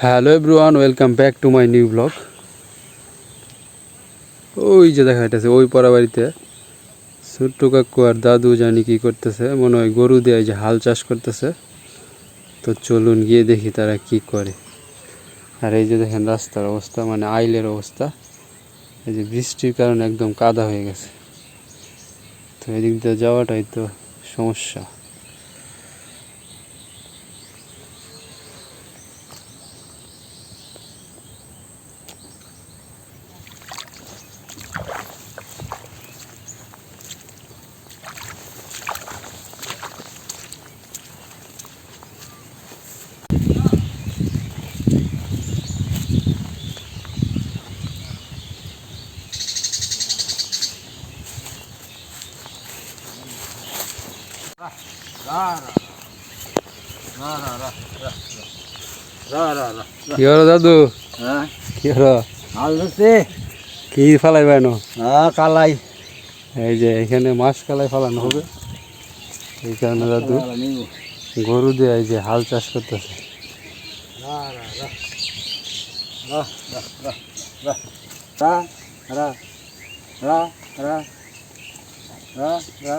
Hello everyone, welcome back to my new blog. ওই যে দেখা যাইতেছে, ওই পাড়া বাড়িতে ছোট্ট কাকু আর দাদু জানি কি করতেছে, মনে হয় গরু দিয়ে যে হাল চাষ করতেছে। তো চলুন গিয়ে দেখি তারা কি করে। আর এই যে দেখেন রাস্তার অবস্থা মানে আইলের অবস্থা। এই যে বৃষ্টির কারণে একদম কাদা হয়ে গেছে। তো এদিক দিয়ে যাওয়াটাই তো সমস্যা। কি হলো দাদু হ্যাঁ কি হলো কি ফালাই হ্যাঁ কালাই এই যে এখানে মাছ কালাই ফালানো হবে এই কারণে দাদু গরু দিয়ে এই যে হাল চাষ করতেছে রা রা রা রা রা রা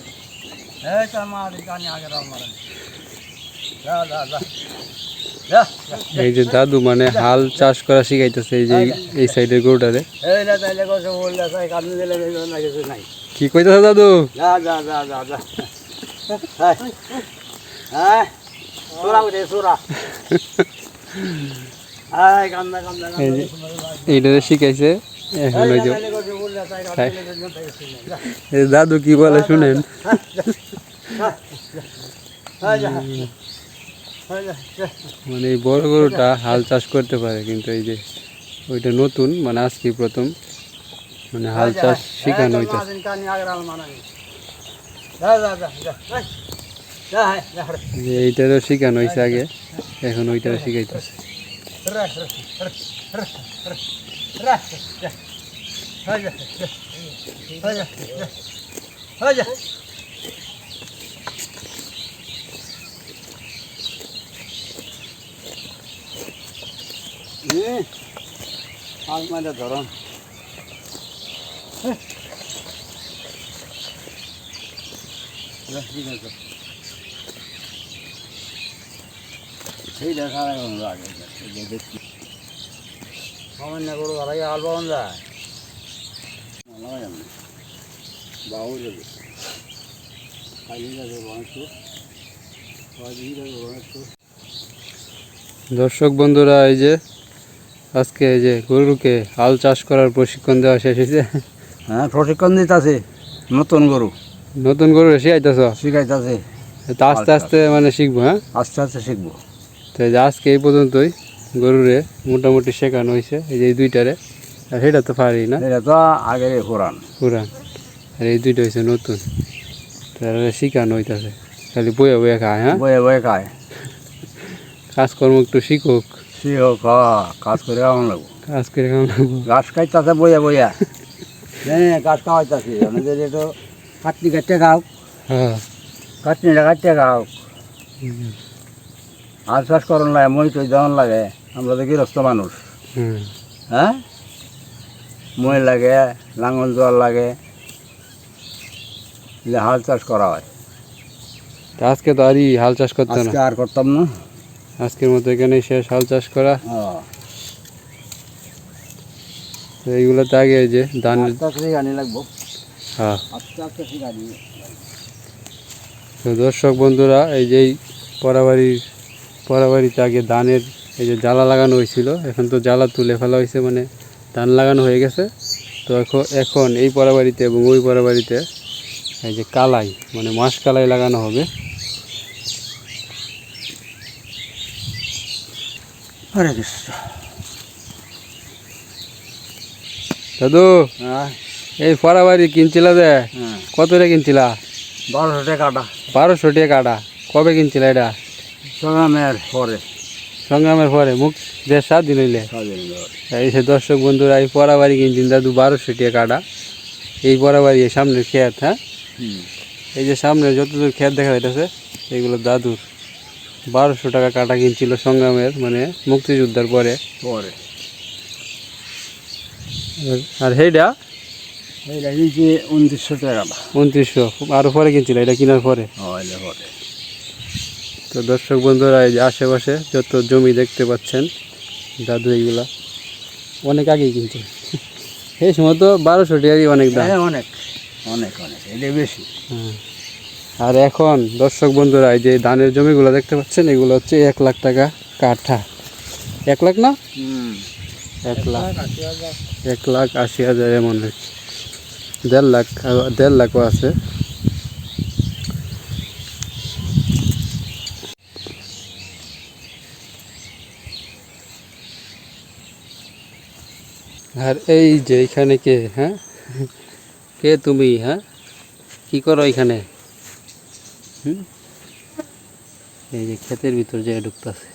এই যে দাদু মানে হাল চাষ করা শিখাইতেছে এই যে এই সাইডের গরুটারে। কি কইতেছে দাদু? এইটারে শিখাইছে। এখন দাদু কি বলে শুনেন? মানে এই বড় গরুটা হাল চাষ করতে পারে, কিন্তু এই যে ওইটা নতুন মানে আজকে প্রথম। মানে হাল চাষ শিখানো এইটারও শিখানো হয়েছে আগে, এখন ওইটারও শিখাইতেছে। 来，去，来去，去，来去，去，来去。嗯，好，慢点走。哎，来，你那个。谁在看那个？这个，দর্শক বন্ধুরা এই যে আজকে এই যে গরুকে হাল চাষ করার প্রশিক্ষণ দেওয়া শেষ হয়েছে। হ্যাঁ প্রশিক্ষণ দিতেছে। নতুন গরু। নতুন গরু শিখাইতেছ? শিখাইতেছে। তা আস্তে আস্তে মানে শিখব হ্যাঁ? আস্তে আস্তে শিখব। তো এই যে আজকে এই পর্যন্তই। গরুরে মোটামুটি শেখানো হয়েছে এই যে দুইটারে। আর সেটা তো পারি না। এটা তো আগের কোরআন। পুরান আর এই দুইটা হয়েছে নতুন। তারা শিখানো হইতাছে। খালি বইয়া বয়ে খায় হ্যাঁ? বয়ে বয়ে খায়। কাজকর্ম একটু শিখুক। শিখো খা কাজ করে কেমন লাগবো? কাজ করে কেমন লাগবো? গাছ খাইতেছে বইয়া বইয়া। হ্যাঁ গাছ খাওয়াইতেছি। আমাদের একটু কাটনি কাটতে খাও। হ্যাঁ। কাটনিটা কাটতে খাও। আজ চাষ করন লাগে মই তো যেমন লাগে। আমরা দেখি রস্ত মানুষ। হুম। হ্যাঁ? মই লাগে লাঙল জল লাগে হাল চাষ করা হয়। আজকে তো আরই হাল চাষ করতো আজকে আর করতাম না। আজকের মতো এখানে শেষ হাল চাষ করা। তো এইগুলোতে আগে এই যে ধান লাগবো। হ্যাঁ। তো দর্শক বন্ধুরা এই যে পরাবাড়ির পরাবাড়িতে আগে ধানের এই যে জ্বালা লাগানো হয়েছিল এখন তো জ্বালা তুলে ফেলা হয়েছে মানে ধান লাগানো হয়ে গেছে। তো এখন এখন এই পরাবাড়িতে এবং ওই পরাবাড়িতে এই যে কালাই মানে মাস কালাই লাগানো হবে। হরে কৃষ্ণ। দাদু হ্যাঁ। এই ফরাবাড়ি কিনছিলা যে? হ্যাঁ। কত রে কিনছিলা? বারোশো টাকাটা বারোশো টাকা কাটা। কবে কিনছিলা এটা? পরে। সংগ্রামের পরে মুখ দেড় সাত দিন হইলে এই যে দর্শক বন্ধুরা এই পরাবাড়ি কিনছেন দাদু বারোশো টাকা কাটা। এই পরাবাড়ি এই সামনের ক্ষেত হ্যাঁ? এই যে সামনে যতদূর ক্ষেত দেখা যাইতেছে এইগুলো দাদুর বারোশো টাকা কাটা কিনছিল সংগ্রামের মানে মুক্তিযোদ্ধার পরে। পরে। আর দিয়েছি উনত্রিশশো টাকা। উনত্রিশশো। আরও পরে কিনছিল এটা কেনার পরে? হইলে পরে। তো দর্শক বন্ধুরা এই যে আশেপাশে যত জমি দেখতে পাচ্ছেন দাদু এইগুলা অনেক আগেই কিনছে এই সময় তো বারোশো টাকারই অনেক দাম। হ্যাঁ অনেক অনেক অনেক এটা বেশি। হ্যাঁ। আর এখন দর্শক বন্ধুরা এই যে ধানের জমিগুলো দেখতে পাচ্ছেন এগুলো হচ্ছে এক লাখ টাকা কাঠা। এক লাখ না? এক লাখ। এক লাখ আশি হাজার এমন। দেড় লাখ দেড় লাখও আছে। আর এই যে এখানে কে হ্যাঁ? কে তুমি হ্যাঁ? কি করো এখানে? হুম? এই যে ক্ষেতের ভিতর যে ঢুকতেছে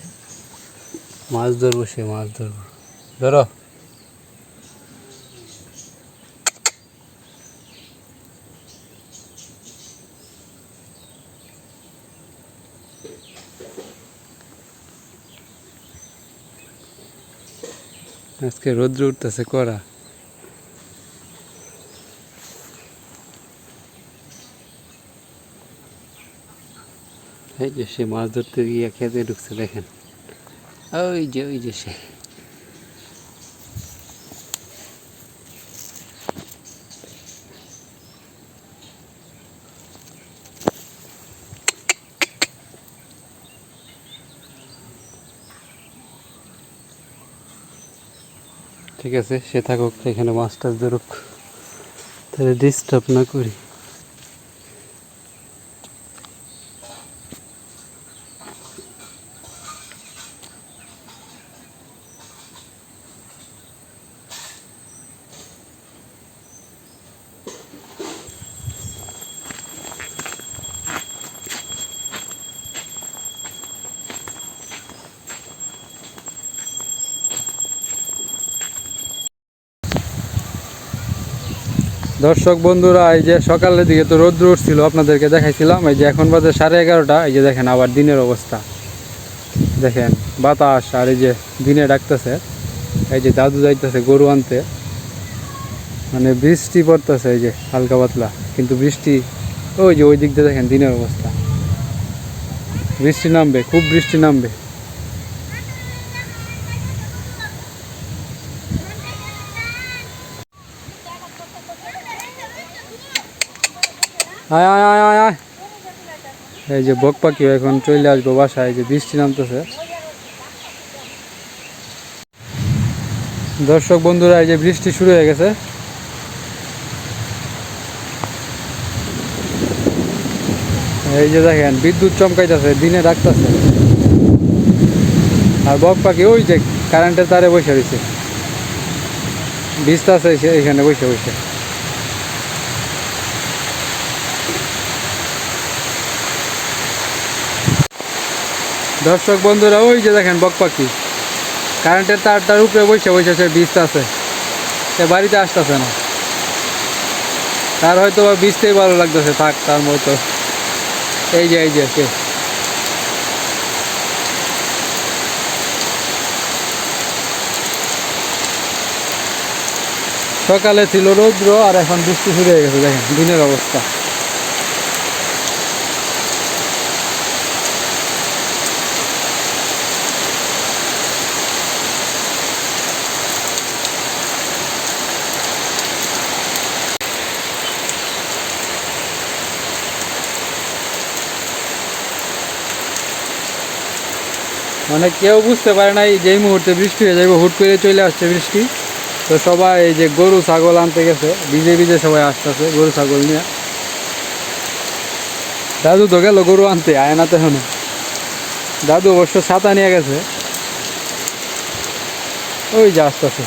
মাছ ধরবো সে, মাছ ধরবো। ধরো। আজকে রোদ্র উঠতেছে করা এই যে সে মাছ ধরতে গিয়ে খেতে ঢুকছে, দেখেন। ওই যে ওই যে সে। ঠিক আছে সে থাকুক এখানে মাছ টাছ ধরুক। তাহলে ডিস্টার্ব না করি। দর্শক বন্ধুরা, এই যে সকালের দিকে তো রোদ্র উঠছিল, আপনাদেরকে দেখাইছিলাম। এই যে এখন বাজে সাড়ে এগারোটা, এই যে দেখেন আবার দিনের অবস্থা। দেখেন, বাতাস আর এই যে দিনে ডাকতেছে, এই যে দাদু যাইতেছে গরু আনতে। মানে বৃষ্টি পড়তেছে এই যে, হালকা পাতলা। কিন্তু বৃষ্টি, ওই যে ওই দিক দিয়ে দেখেন দিনের অবস্থা। বৃষ্টি নামবে, খুব বৃষ্টি নামবে। আয় আয় আয় আয় আয়। এই যে বক পাখি এখন চলে আসব বাসায় যে বৃষ্টি নামতেছে। দর্শক বন্ধুরা, এই যে বৃষ্টি শুরু হয়ে গেছে। এই যে দেখেন, বিদ্যুৎ চমকাইতেছে, দিনে ডাকতেছে আর বক পাখি ওই যে কারেন্টের তারে বসে রয়েছে। ভিজতেছে এখানে বসে বসে। দর্শক বন্ধুরা, ওই যে দেখেন বক পাখি। কারেন্টের তারটার উপরে বসে বসে সে আছে। সে বাড়িতে আসতেছে না। তার হয়তো বা ভিজতেই ভালো লাগতেছে, থাক, তার মতো। এই যে এই যে, সে। সকালে ছিল রৌদ্র, আর এখন বৃষ্টি শুরু হয়ে গেছে, দেখেন, দিনের অবস্থা। মানে কেউ বুঝতে পারে না এই যেই মুহূর্তে বৃষ্টি হয়ে যাবে হুট করে চলে আসছে বৃষ্টি। তো সবাই এই যে গরু, ছাগল আনতে গেছে, ভিজে ভিজে সবাই আসতেছে গরু, ছাগল নিয়ে। দাদু তো গেল গরু আনতে, আয় না তো এখনও। দাদু অবশ্য ছাতা নিয়ে গেছে। ওই যে আসতেছে।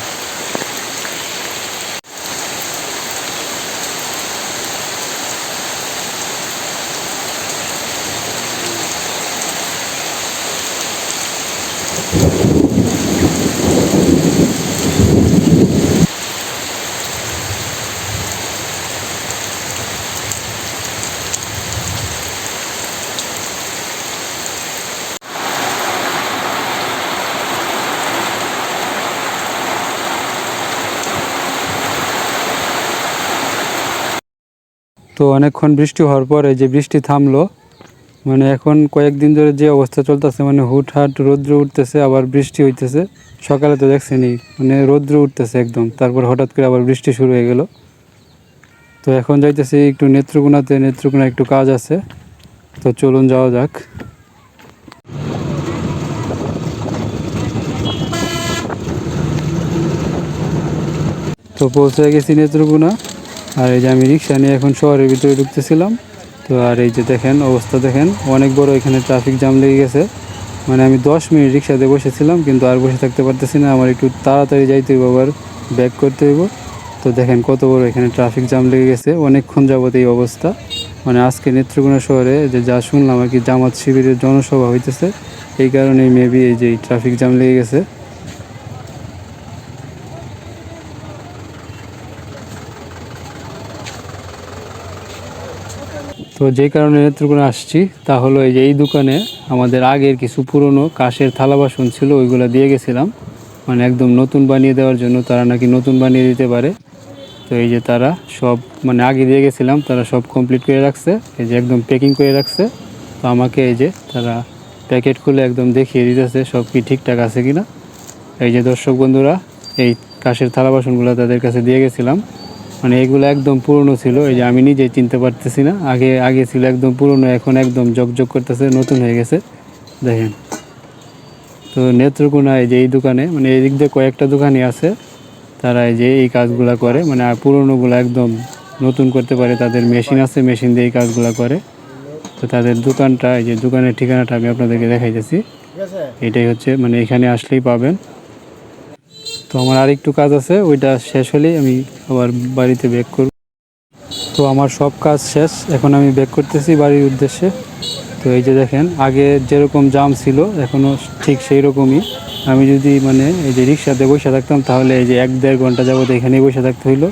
তো অনেকক্ষণ বৃষ্টি হওয়ার পরে যে বৃষ্টি থামলো মানে এখন কয়েকদিন ধরে যে অবস্থা চলতেছে মানে হুটহাট রৌদ্র উঠতেছে, আবার বৃষ্টি হইতেছে। সকালে তো দেখছেনি মানে রৌদ্র উঠতেছে একদম। তারপর হঠাৎ করে আবার বৃষ্টি শুরু হয়ে গেল। তো এখন যাইতেছি একটু নেত্রকোনাতে নেত্রকোনা একটু কাজ আছে। তো চলুন যাওয়া যাক। তো পৌঁছে গেছি নেত্রকোনা। আর এই যে আমি রিক্সা নিয়ে এখন শহরের ভিতরে ঢুকতেছিলাম, তো আর এই যে দেখেন অবস্থা দেখেন, অনেক বড় এখানে ট্রাফিক জ্যাম লেগে গেছে। মানে আমি দশ মিনিট রিক্সাতে বসেছিলাম, কিন্তু আর বসে থাকতে পারতেছি না, আমার একটু তাড়াতাড়ি যাইতে হইব, আবার ব্যাক করতে হইব। তো দেখেন কত বড় এখানে ট্রাফিক জ্যাম লেগে গেছে, অনেকক্ষণ যাবত এই অবস্থা। মানে আজকে নেত্রকোনা শহরে যে যা শুনলাম আর কি, জামাত শিবিরের জনসভা হইতেছে, এই কারণে মেবি এই যে ট্রাফিক জ্যাম লেগে গেছে। তো যেই কারণে নেত্রকোনা আসছি, তা হলো এই যে এই দোকানে আমাদের আগের কিছু পুরনো কাশের থালা বাসন ছিল, ওইগুলো দিয়ে গেছিলাম। মানে একদম নতুন বানিয়ে দেওয়ার জন্য তারা নাকি নতুন বানিয়ে দিতে পারে। তো এই যে তারা সব মানে আগে দিয়ে গেছিলাম, তারা সব কমপ্লিট করে রাখছে, এই যে একদম প্যাকিং করে রাখছে। তো আমাকে এই যে তারা প্যাকেট খুলে একদম দেখিয়ে দিতেছে, সব কি ঠিকঠাক আছে কিনা। এই যে দর্শক বন্ধুরা, এই কাশের থালা বাসনগুলো তাদের কাছে দিয়ে গেছিলাম। মানে এগুলো একদম পুরনো ছিল এই যে আমি নিজেই চিনতে পারতেছি না। আগে আগে ছিল একদম পুরনো এখন একদম জকজক করতেছে নতুন হয়ে গেছে। দেখেন। তো নেত্রকোনা এই যে এই দোকানে মানে এই দিক দিয়ে কয়েকটা দোকানই আছে তারা এই যে এই কাজগুলো করে মানে আর পুরনোগুলো একদম নতুন করতে পারে তাদের মেশিন আছে মেশিন দিয়ে এই কাজগুলো করে। তো তাদের দোকানটা এই যে দোকানের ঠিকানাটা আমি আপনাদেরকে দেখাইতেছি। এটাই হচ্ছে মানে এখানে আসলেই পাবেন। তো আমার আরেকটু কাজ আছে, ওইটা শেষ হলেই আমি আবার বাড়িতে ব্যাক করব। তো আমার সব কাজ শেষ, এখন আমি ব্যাক করতেছি বাড়ির উদ্দেশ্যে। তো এই যে দেখেন, আগে যেরকম জাম ছিল এখনও ঠিক সেই রকমই আমি যদি মানে এই যে রিক্সাতে বসে থাকতাম, তাহলে এই যে এক দেড় ঘণ্টা যাবত এখানেই বসে থাকতে হইল।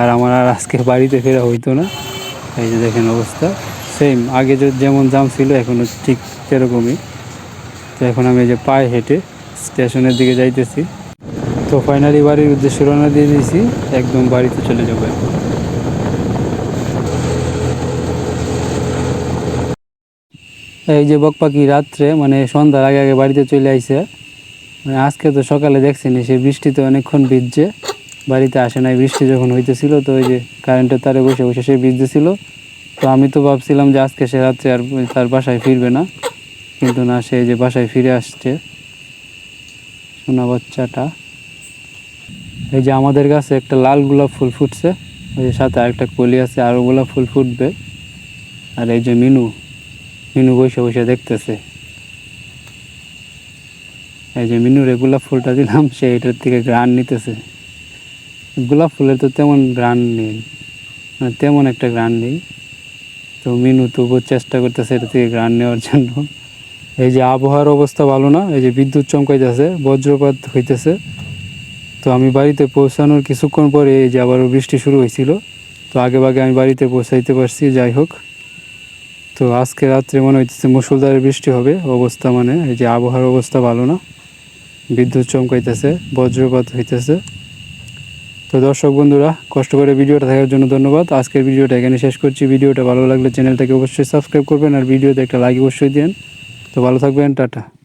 আর আমার আর আজকে বাড়িতে ফেরা হইতো না। এই যে দেখেন অবস্থা। সেম আগে যেমন জাম ছিল এখনও ঠিক সেরকমই। তো এখন আমি এই যে পায়ে হেঁটে স্টেশনের দিকে যাইতেছি। তো ফাইনালি বাড়ির উদ্দেশ্যে রওনা দিয়ে দিয়েছি। একদম বাড়িতে চলে যাব এখন। এই যে বক পাখি রাত্রে মানে সন্ধ্যার আগে আগে বাড়িতে চলে আইছে। মানে আজকে তো সকালে দেখছিনি সে বৃষ্টিতে অনেকক্ষণ ভিজছে। বাড়িতে আসে নাই, বৃষ্টি যখন হইতেছিল, তো ওই যে কারেন্টের তারে বসে বসে সে ভিজতেছিল। তো আমি তো ভাবছিলাম যে আজকে সে রাত্রে আর তার বাসায় ফিরবে না। কিন্তু না, সে যে বাসায় ফিরে আসছে। সোনা বাচ্চাটা। এই যে আমাদের কাছে একটা লাল গোলাপ ফুল ফুটছে, ওই যে সাথে আরেকটা কলি আছে আরও গোলাপ ফুল ফুটবে। আর এই যে মিনু মিনু বসে বসে দেখতেছে। এই যে মিনুরে গোলাপ ফুলটা দিলাম, সে এটার থেকে গ্রান নিতেছে। গোলাপ ফুলের তো তেমন গ্রান নেই মানে তেমন একটা গ্রান নেই। তো মিনু তবুও চেষ্টা করতেছে এটা থেকে গ্রান নেওয়ার জন্য। এই যে আবহাওয়ার অবস্থা ভালো না, এই যে বিদ্যুৎ চমকাইতেছে, বজ্রপাত হইতেছে। তো আমি বাড়িতে পৌঁছানোর কিছুক্ষণ পরে এই যে আবারও বৃষ্টি শুরু হয়েছিল, তো আগে ভাগে আমি বাড়িতে পৌঁছাইতে পারছি, যাই হোক। তো আজকে রাত্রে মনে হইতেছে মুসুলধারে বৃষ্টি হবে, অবস্থা মানে এই যে আবহাওয়ার অবস্থা ভালো না। বিদ্যুৎ চমকাইতেছে, বজ্রপাত হইতেছে। তো দর্শক বন্ধুরা, কষ্ট করে ভিডিওটা দেখার জন্য ধন্যবাদ। আজকের ভিডিওটা এখানে শেষ করছি। ভিডিওটা ভালো লাগলে চ্যানেলটাকে অবশ্যই সাবস্ক্রাইব করবেন আর ভিডিওতে একটা লাইক অবশ্যই দিন তো ভালো থাকবেন, টাটা।